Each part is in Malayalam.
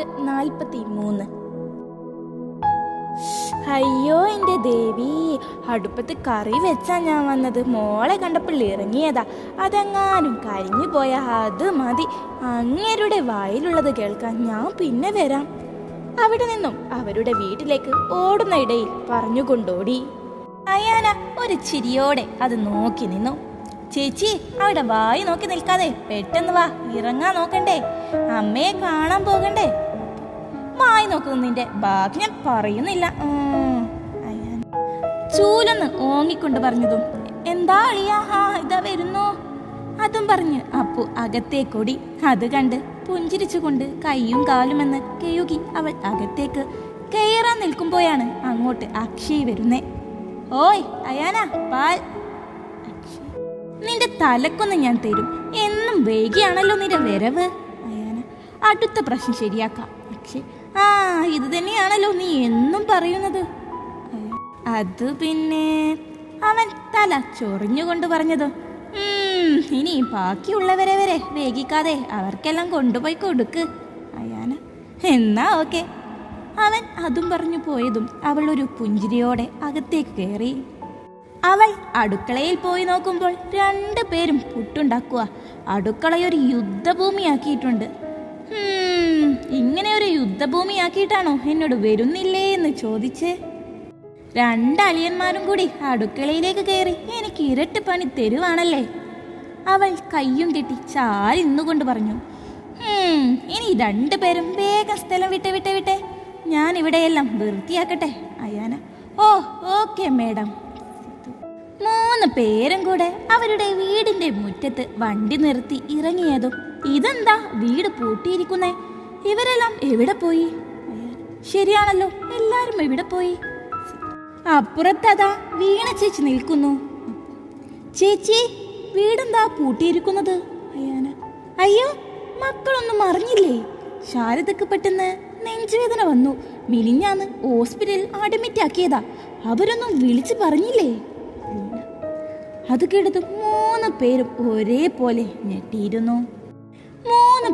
പാർട്ട് നാൽപ്പത്തി മൂന്ന് അയ്യോ എന്റെ ദേവി അടുപ്പത്ത് കറി വെച്ചാ ഞാൻ വന്നത്. മോളെ കണ്ടപ്പോൾ ഇറങ്ങിയതാ. അതെങ്ങാനും കരിഞ്ഞു പോയ അത് മതി. അങ്ങേരുടെ വായിലുള്ളത് കേൾക്കാൻ ഞാൻ പിന്നെ വരാം. അവിടെ നിന്നും അവരുടെ വീട്ടിലേക്ക് ഓടുന്ന ഇടയിൽ പറഞ്ഞുകൊണ്ടോടി. അയാന ഒരു ചിരിയോടെ അത് നോക്കി നിന്നു. ചേച്ചി അവിടെ വായി നോക്കി നിൽക്കാതെ പെട്ടെന്ന് വാ ഇറങ്ങാൻ നോക്കണ്ടേ? അമ്മയെ കാണാൻ പോകണ്ടേ? മായി നോക്കുന്നു നിന്റെ ബാക്കി ഞാൻ പറയുന്നില്ല. ചൂലെന്ന് ഓങ്ങിക്കൊണ്ട് പറഞ്ഞതും എന്താ അളിയാ? ഹാ ഇതാ വരുന്നു. അതും പറഞ്ഞ് അപ്പു അകത്തേക്കൊടി. അത് കണ്ട് പുഞ്ചിരിച്ചുകൊണ്ട് കൈയും കാലുമെന്ന് കെയുകി അവൾ അകത്തേക്ക് കയറാൻ നിൽക്കുമ്പോഴാണ് അങ്ങോട്ട് അക്ഷയ് വരുന്നേ. ഓയ് അയാന പാൽ. അക്ഷയ്. നിന്റെ തലക്കൊന്ന് ഞാൻ തരും. എന്നും വൈകിയാണല്ലോ നിന്റെ വരവ്. അയാന അടുത്ത പ്രശ്നം ശരിയാക്കാം. പക്ഷേ ആ ഇത് തന്നെയാണല്ലോ നീ എന്നും പറയുന്നത്. അത് പിന്നെ അവൻ തല ചൊറിഞ്ഞുകൊണ്ട് പറഞ്ഞത് "ഉം, ഇനി ബാക്കിയുള്ളവരെ വരെ വേഗിക്കാതെ അവർക്കെല്ലാം കൊണ്ടുപോയി കൊടുക്ക് അയാന. എന്നാ ഓക്കെ. അവൻ അതും പറഞ്ഞു പോയതും അവൾ ഒരു പുഞ്ചിരിയോടെ അകത്തേക്ക് കയറി. അവൾ അടുക്കളയിൽ പോയി നോക്കുമ്പോൾ രണ്ടു പേരും പുട്ടുണ്ടാക്കുക അടുക്കളയൊരു യുദ്ധഭൂമിയാക്കിയിട്ടുണ്ട്. ഇങ്ങനെ ഒരു യുദ്ധഭൂമിയാക്കിയിട്ടാണോ എന്നോട് വരുന്നില്ലേ എന്ന് ചോദിച്ച് രണ്ട് അളിയന്മാരും കൂടി അടുക്കളയിലേക്ക് കയറി എനിക്ക് ഇരട്ട് പണി തരുവാണല്ലേ. അവൾ കയ്യും കെട്ടി ചാരി നിന്നുകൊണ്ട് പറഞ്ഞു ഇനി ഇനി രണ്ടുപേരും വേഗം സ്ഥലം വിട്ടെ വിട്ടെ വിട്ടെ. ഞാൻ ഇവിടെയെല്ലാം വൃത്തിയാക്കട്ടെ അയാന. Oh okay madam. മൂന്ന് പേരും കൂടെ അവരുടെ വീടിന്റെ മുറ്റത്ത് വണ്ടി നിർത്തി ഇറങ്ങിയതും ഇതെന്താ വീട് പൂട്ടിയിരിക്കുന്നേ? ഇവരെല്ലാം എവിടെ പോയി? ശരിയാണല്ലോ എല്ലാരും എവിടെ പോയി? അപ്പുറത്തതാ വീണ ചേച്ചി നിൽക്കുന്നു. ചേച്ചി വീടെന്താ പൂട്ടിയിരിക്കുന്നത്? അയ്യോ മക്കളൊന്നും അറിഞ്ഞില്ലേ? ശാരദക്ക് പെട്ടെന്ന് നെഞ്ചുവേദന വന്നു. മിനിഞ്ഞാന്ന് ഹോസ്പിറ്റലിൽ അഡ്മിറ്റ് ആക്കിയതാ. അവരൊന്നും വിളിച്ചു പറഞ്ഞില്ലേ. അത് കേട്ടത് മൂന്ന് പേരും ഒരേപോലെ ഞെട്ടിയിരുന്നു.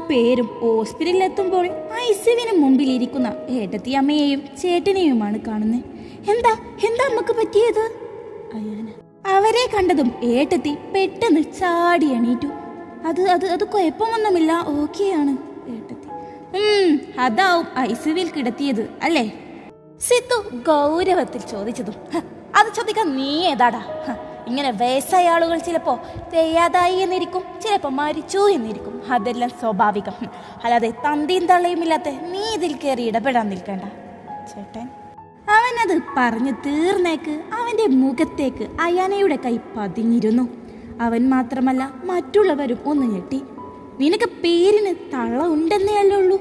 പേരും ഹോസ്പിറ്റലിൽ എത്തുമ്പോൾ ഐസിവിന് മുമ്പിൽ ഇരിക്കുന്ന ഏട്ടത്തി അമ്മയെയും ചേട്ടനെയുമാണ് കാണുന്നത് എന്താ എന്താ അമ്മയ്ക്ക് പറ്റിയത്? അവരെ കണ്ടതും ഏട്ടത്തി പെട്ടെന്ന് ചാടി എണീറ്റു. അത് അത് അത് കുഴപ്പമൊന്നുമില്ല ഓക്കെയാണ് ഏട്ടത്തി. അതാവും ഐസിവിൽ കിടത്തിയത് അല്ലേ? സിത്തു ഗൗരവത്തിൽ ചോദിച്ചതും അത് ചോദിക്കാൻ നീ ഏതാടാ? ഇങ്ങനെ വയസ്സായ ആളുകൾ ചിലപ്പോൾ തെയ്യാതായി എന്നിരിക്കും ചിലപ്പോൾ മരിച്ചു എന്നിരിക്കും. അതെല്ലാം സ്വാഭാവികം. അല്ലാതെ തന്തിയും തള്ളയും ഇല്ലാത്ത നീ ഇതിൽ കയറി ഇടപെടാൻ നിൽക്കണ്ട. ചേട്ടൻ അവനത് പറഞ്ഞു തീർന്നേക്ക് അവന്റെ മുഖത്തേക്ക് അയാനയുടെ കൈ പതിഞ്ഞിരുന്നു. അവൻ മാത്രമല്ല മറ്റുള്ളവരും ഒന്ന് ഞെട്ടി. നിനക്ക് പേരിന് തള്ള ഉണ്ടെന്നേ അല്ലേ ഉള്ളൂ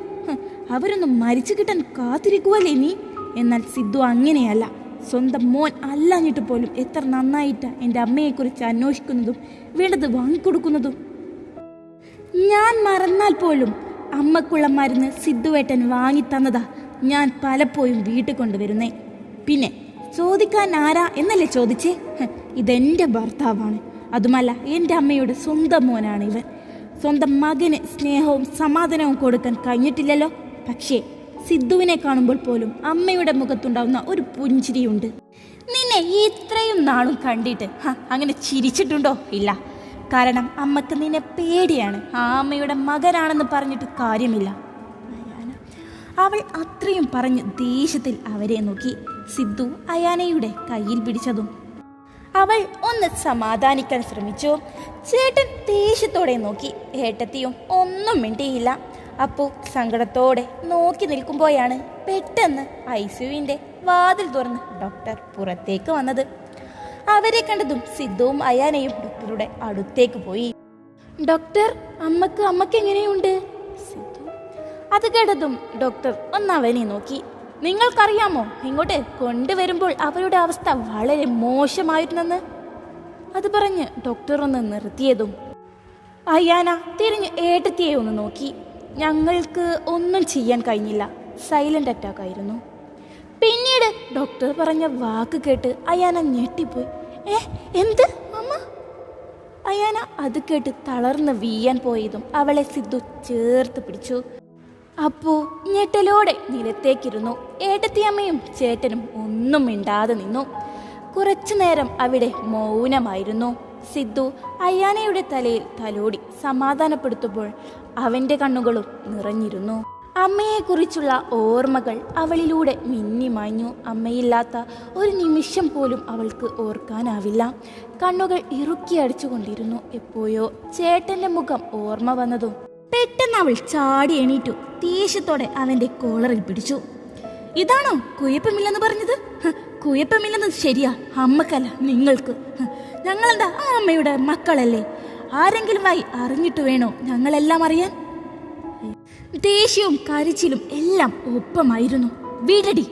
അവരൊന്നും മരിച്ചു കിട്ടാൻ കാത്തിരിക്കുവല്ലേ നീ? എന്നാൽ സിദ്ധു അങ്ങനെയല്ല. സ്വന്തം മോൻ അല്ലാഞ്ഞിട്ട് പോലും എത്ര നന്നായിട്ടാ എന്റെ അമ്മയെക്കുറിച്ച് അന്വേഷിക്കുന്നതും വേണ്ടത് വാങ്ങിക്കൊടുക്കുന്നതും. ഞാൻ മറന്നാൽ പോലും അമ്മക്കുള്ള മരുന്ന് സിദ്ധുവേട്ടൻ വാങ്ങിത്തന്നതാ ഞാൻ പലപ്പോഴും വീട്ടിൽ കൊണ്ടുവരുന്നേ. പിന്നെ ചോദിക്കാൻ ആരാ എന്നല്ലേ ചോദിച്ചേ? ഇതെന്റെ ഭർത്താവാണ്. അതുമല്ല എന്റെ അമ്മയുടെ സ്വന്തം മോനാണ് ഇവൻ. സ്വന്തം മകന് സ്നേഹവും സമാധാനവും കൊടുക്കാൻ കഴിഞ്ഞിട്ടില്ലല്ലോ. പക്ഷേ സിദ്ധുവിനെ കാണുമ്പോൾ പോലും അമ്മയുടെ മുഖത്തുണ്ടാവുന്ന ഒരു പുഞ്ചിരിയുണ്ട്. നിന്നെ ഇത്രയും നാളും കണ്ടിട്ട് അങ്ങനെ ചിരിച്ചിട്ടുണ്ടോ? ഇല്ല. കാരണം അമ്മയ്ക്ക് നിന്നെ പേടിയാണ്. ആ അമ്മയുടെ മകനാണെന്ന് പറഞ്ഞിട്ട് കാര്യമില്ല. അവൾ അത്രയും പറഞ്ഞ് ദേഷ്യത്തിൽ അവരെ നോക്കി. സിദ്ധു അയാനയുടെ കയ്യിൽ പിടിച്ചതും അവൾ ഒന്ന് സമാധാനിക്കാൻ ശ്രമിച്ചു. ചേട്ടൻ ദേഷ്യത്തോടെ നോക്കി. ഏട്ടത്തിയും ഒന്നും മിണ്ടിയില്ല. അപ്പോൾ സങ്കടത്തോടെ നോക്കി നിൽക്കുമ്പോഴാണ് പെട്ടെന്ന് ഐ സിയുവിന്റെ വാതിൽ തുറന്ന് ഡോക്ടർ പുറത്തേക്ക് വന്നത്. അവരെ കണ്ടതും സിദ്ധുവും അയാനയും ഡോക്ടറുടെ അടുത്തേക്ക് പോയി. ഡോക്ടർ അമ്മയ്ക്ക് അമ്മയ്ക്ക് എങ്ങനെയുണ്ട്? സിദ്ധു. അത് കേട്ടതും ഡോക്ടർ ഒന്ന് അവനെ നോക്കി. നിങ്ങൾക്കറിയാമോ ഇങ്ങോട്ട് കൊണ്ടുവരുമ്പോൾ അവരുടെ അവസ്ഥ വളരെ മോശമായിരുന്നെന്ന്? അത് പറഞ്ഞ് ഡോക്ടർ ഒന്ന് നിർത്തിയതും അയ്യാന തിരിഞ്ഞ് ഏട്ടത്തിയെ ഒന്ന് നോക്കി. ഞങ്ങൾക്ക് ഒന്നും ചെയ്യാൻ കഴിഞ്ഞില്ല. സൈലന്റ് അറ്റാക്ക് ആയിരുന്നു. പിന്നീട് ഡോക്ടർ പറഞ്ഞ വാക്ക് കേട്ട് അയാന ഞെട്ടിപ്പോയി. ഏ എന്ത്? അമ്മ? അയാന അത് കേട്ട് തളർന്ന് വീയാൻ പോയതും അവളെ സിദ്ധു ചേർത്ത് പിടിച്ചു. അപ്പോ ഞെട്ടലോടെ നിലത്തേക്കിരുന്നു. ഏട്ടത്തിയമ്മയും ചേട്ടനും ഒന്നും മിണ്ടാതെ നിന്നു. കുറച്ചു നേരം അവിടെ മൗനമായിരുന്നു. സിദ്ധു അയാനയുടെ തലയിൽ തലോടി. സമാധാനപ്പെടുത്തുമ്പോൾ അവന്റെ കണ്ണുകളും നിറഞ്ഞിരുന്നു. അമ്മയെക്കുറിച്ചുള്ള ഓർമ്മകൾ അവളിലൂടെ മിന്നിമാഞ്ഞു. അമ്മയില്ലാത്ത ഒരു നിമിഷം പോലും അവൾക്ക് ഓർക്കാനാവില്ല. കണ്ണുകൾ ഇറുക്കി അടിച്ചുകൊണ്ടിരുന്നു. എപ്പോഴോ ചേട്ടന്റെ മുഖം ഓർമ്മ വന്നതും പെട്ടെന്ന് അവൾ ചാടി എണീറ്റു. ദേഷ്യത്തോടെ അവന്റെ കോളറിൽ പിടിച്ചു. ഇതാണോ കുഴപ്പമില്ലെന്ന് പറഞ്ഞത്? കുഴപ്പമില്ലെന്നത് ശരിയാ. അമ്മക്കല്ല നിങ്ങൾക്ക്. ഞങ്ങളെന്താ? ആ അമ്മയുടെ മക്കളല്ലേ. ആരെങ്കിലും ആയി അറിഞ്ഞിട്ട് വേണോ ഞങ്ങളെല്ലാം അറിയാൻ? ദേഷ്യവും കരച്ചിലും എല്ലാം ഒപ്പമായിരുന്നു. വീടടി.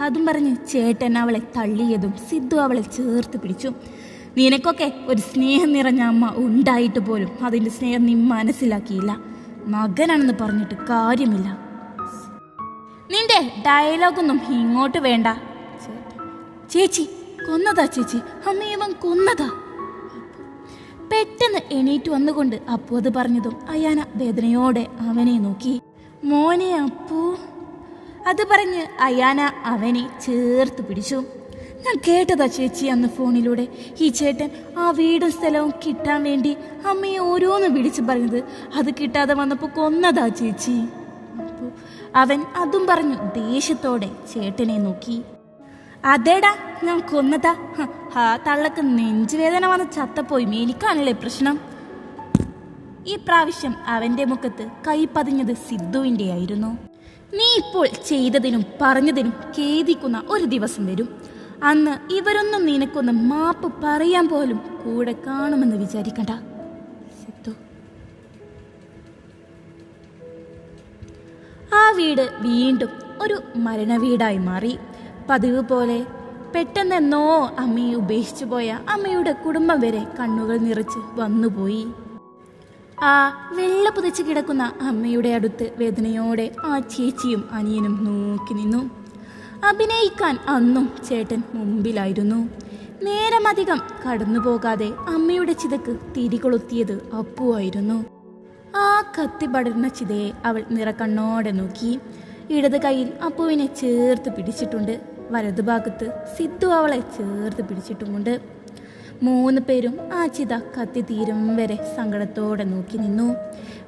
അതും പറഞ്ഞ് ചേട്ടൻ അവളെ തള്ളിയതും സിദ്ധു അവളെ ചേർത്ത് പിടിച്ചു. നിനക്കൊക്കെ ഒരു സ്നേഹം നിറഞ്ഞ അമ്മ ഉണ്ടായിട്ട് പോലും അതിന്റെ സ്നേഹം നീ മനസ്സിലാക്കിയില്ല. മകനാണെന്ന് പറഞ്ഞിട്ട് കാര്യമില്ല. നിന്റെ ഡയലോഗൊന്നും ഇങ്ങോട്ട് വേണ്ട. ചേച്ചി കൊന്നതാ ചേച്ചി. അമ്മ ഇവൻ കൊന്നതാ. പെട്ടെന്ന് എണീറ്റ് വന്നുകൊണ്ട് അപ്പു അത് പറഞ്ഞതും അയാന വേദനയോടെ അവനെ നോക്കി. മോനെ അപ്പു അത് പറഞ്ഞ് അയാന അവനെ ചേർത്ത് പിടിച്ചു. ഞാൻ കേട്ടതാ ചേച്ചി അന്ന് ഫോണിലൂടെ. ഈ ചേട്ടൻ ആ വീടും സ്ഥലവും കിട്ടാൻ വേണ്ടി അമ്മയെ ഓരോന്ന് വിളിച്ചു പറഞ്ഞത്. അത് കിട്ടാതെ വന്നപ്പോൾ കൊന്നതാ ചേച്ചി. അവൻ അതും പറഞ്ഞു ദേഷ്യത്തോടെ ചേട്ടനെ നോക്കി. അതേടാ ഞാൻ കൊന്നതാ. ആ തള്ളക്ക് നെഞ്ചുവേദന വന്ന് ചത്തപ്പോയി എനിക്കാണല്ലേ പ്രശ്നം? ഈ പ്രാവശ്യം അവന്റെ മുഖത്ത് കൈ പതിഞ്ഞത് സിദ്ധുവിന്റെ ആയിരുന്നു. നീ ഇപ്പോൾ ചെയ്തതിനും പറഞ്ഞതിനും ഖേദിക്കുന്ന ഒരു ദിവസം വരും. അന്ന് ഇവരൊന്നും നിനക്കൊന്ന് മാപ്പ് പറയാൻ പോലും കൂടെ കാണുമെന്ന് വിചാരിക്കണ്ട. സിദ്ധു. ആ വീട് വീണ്ടും ഒരു മരണ വീടായി മാറി. പതിവ് പോലെ പെട്ടെന്നെന്നോ അമ്മയെ ഉപേക്ഷിച്ചു പോയ അമ്മയുടെ കുടുംബം വരെ കണ്ണുകൾ നിറച്ച് വന്നുപോയി. ആ വെള്ള പുതച്ച് കിടക്കുന്ന അമ്മയുടെ അടുത്ത് വേദനയോടെ ആ ചേച്ചിയും അനിയനും നോക്കി നിന്നു. അഭിനയിക്കാൻ അന്നും ചേട്ടൻ മുമ്പിലായിരുന്നു. നേരമധികം കടന്നു പോകാതെ അമ്മയുടെ ചിതക്ക് തിരികൊളുത്തിയത് അപ്പുവായിരുന്നു. ആ കത്തി പടരുന്ന ചിതയെ അവൾ നിറക്കണ്ണോടെ നോക്കി. ഇടത് കൈയിൽ അപ്പുവിനെ ചേർത്ത് പിടിച്ചിട്ടുണ്ട്. വലതുഭാഗത്ത് സിദ്ധു അവളെ ചേർത്ത് പിടിച്ചിട്ടുമുണ്ട്. മൂന്ന് പേരും ആ ചിത കത്തി തീരും വരെ സങ്കടത്തോടെ നോക്കി നിന്നു.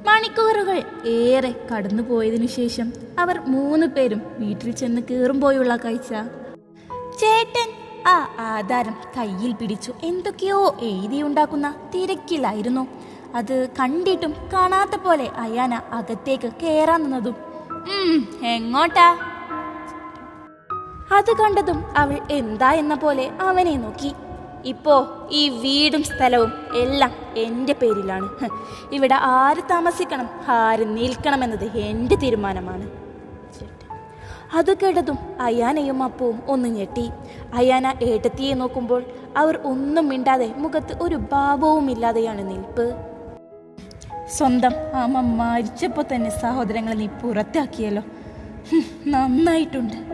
മണിക്കൂറുകൾ ഏറെ കടന്നു പോയതിനു ശേഷം അവർ മൂന്ന് പേരും വീട്ടിൽ ചെന്ന് കയറുമ്പോഴുള്ള കാഴ്ച. ചേട്ടൻ ആ ആധാരം കയ്യിൽ പിടിച്ചു. എന്തൊക്കെയോ എഴുതിയുണ്ടാക്കുന്ന തിരക്കിലായിരുന്നു. അത് കണ്ടിട്ടും കാണാത്ത പോലെ അയാന അകത്തേക്ക് കയറാൻ നിന്നതും. "ഉം, എങ്ങോട്ടാ? അത് കണ്ടതും അവൾ എന്താ എന്ന പോലെ അവനെ നോക്കി. ഇപ്പോ ഈ വീടും സ്ഥലവും എല്ലാം എന്റെ പേരിലാണ്. ഇവിടെ ആര് താമസിക്കണം ആര് നിൽക്കണമെന്നത് എന്റെ തീരുമാനമാണ്. അത് കേട്ടതും അയാനയും അപ്പവും ഒന്ന് ഞെട്ടി. അയാന ഏട്ടത്തിയെ നോക്കുമ്പോൾ അവർ ഒന്നും മിണ്ടാതെ മുഖത്ത് ഒരു ഭാവവും ഇല്ലാതെയാണ് നിൽപ്പ്. സ്വന്തം അമ്മ മരിച്ചപ്പോൾ തന്നെ സഹോദരങ്ങളെ നീ പുറത്താക്കിയല്ലോ. നന്നായിട്ടുണ്ട്.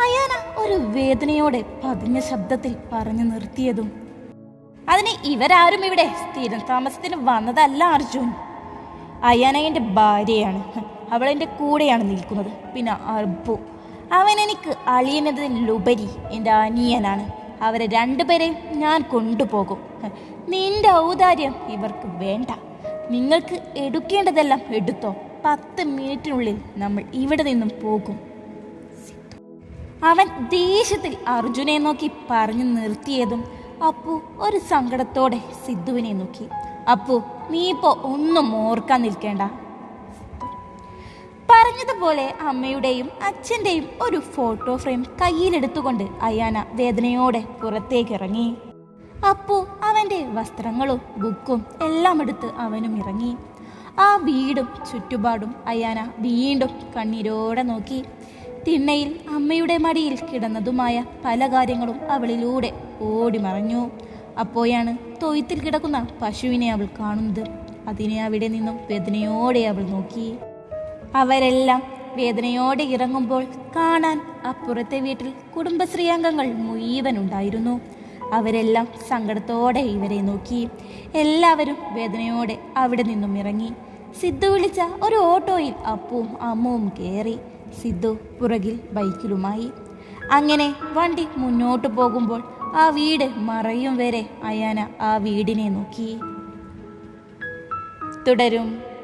അയാന ഒരു വേദനയോടെ പതിഞ്ഞ ശബ്ദത്തിൽ പറഞ്ഞു നിർത്തിയതും അതിന് ഇവരാരും ഇവിടെ സ്ഥിരം താമസത്തിന് വന്നതല്ല അർജുൻ. അയാന എന്റെ ഭാര്യയാണ്. അവൾ എന്റെ കൂടെയാണ് നിൽക്കുന്നത്. പിന്നെ അർബു. അവൻ എനിക്ക് അളിയനതിലുപരി എന്റെ അനിയനാണ്. അവരെ രണ്ടുപേരെയും ഞാൻ കൊണ്ടുപോകും. നിന്റെ ഔദാര്യം ഇവർക്ക് വേണ്ട. നിങ്ങൾക്ക് എടുക്കേണ്ടതെല്ലാം എടുത്തോ. പത്ത് മിനിറ്റിനുള്ളിൽ നമ്മൾ ഇവിടെ നിന്നും പോകും. അവൻ ദേഷ്യത്തിൽ അർജുനെ നോക്കി പറഞ്ഞു നിർത്തിയതും അപ്പു ഒരു സങ്കടത്തോടെ സിദ്ധുവിനെ നോക്കി. അപ്പു നീ ഇപ്പോ ഒന്നും ഓർക്കാൻ നിൽക്കേണ്ട. പറഞ്ഞതുപോലെ അമ്മയുടെയും അച്ഛന്റെയും ഒരു ഫോട്ടോ ഫ്രെയിം കയ്യിലെടുത്തുകൊണ്ട് അയാന വേദനയോടെ പുറത്തേക്ക് ഇറങ്ങി അപ്പു അവന്റെ വസ്ത്രങ്ങളും ബുക്കും എല്ലാം എടുത്ത് അവനും ഇറങ്ങി. ആ വീടും ചുറ്റുപാടും അയാന വീണ്ടും കണ്ണീരോടെ നോക്കി. തിണ്ണയിൽ അമ്മയുടെ മടിയിൽ കിടന്നതുമായ പല കാര്യങ്ങളും അവളിലൂടെ ഓടി മറഞ്ഞു. അപ്പോഴാണ് തൊയ്ത്തിൽ കിടക്കുന്ന പശുവിനെ അവൾ കാണുന്നത്. അതിനെ അവിടെ നിന്നും വേദനയോടെ അവൾ നോക്കി. അവരെല്ലാം വേദനയോടെ ഇറങ്ങുമ്പോൾ കാണാൻ അപ്പുറത്തെ വീട്ടിൽ കുടുംബശ്രീ അംഗങ്ങൾ മുഴുവൻ ഉണ്ടായിരുന്നു. അവരെല്ലാം സങ്കടത്തോടെ ഇവരെ നോക്കി. എല്ലാവരും വേദനയോടെ അവിടെ നിന്നും ഇറങ്ങി. സിദ്ധു വിളിച്ച ഒരു ഓട്ടോയിൽ അപ്പുവും അമ്മവും കയറി. സിദ്ധു പുറകിൽ ബൈക്കിലുമായി. അങ്ങനെ വണ്ടി മുന്നോട്ട് പോകുമ്പോൾ ആ വീട് മറയും വരെ അയാന ആ വീടിനെ നോക്കി. തുടരും.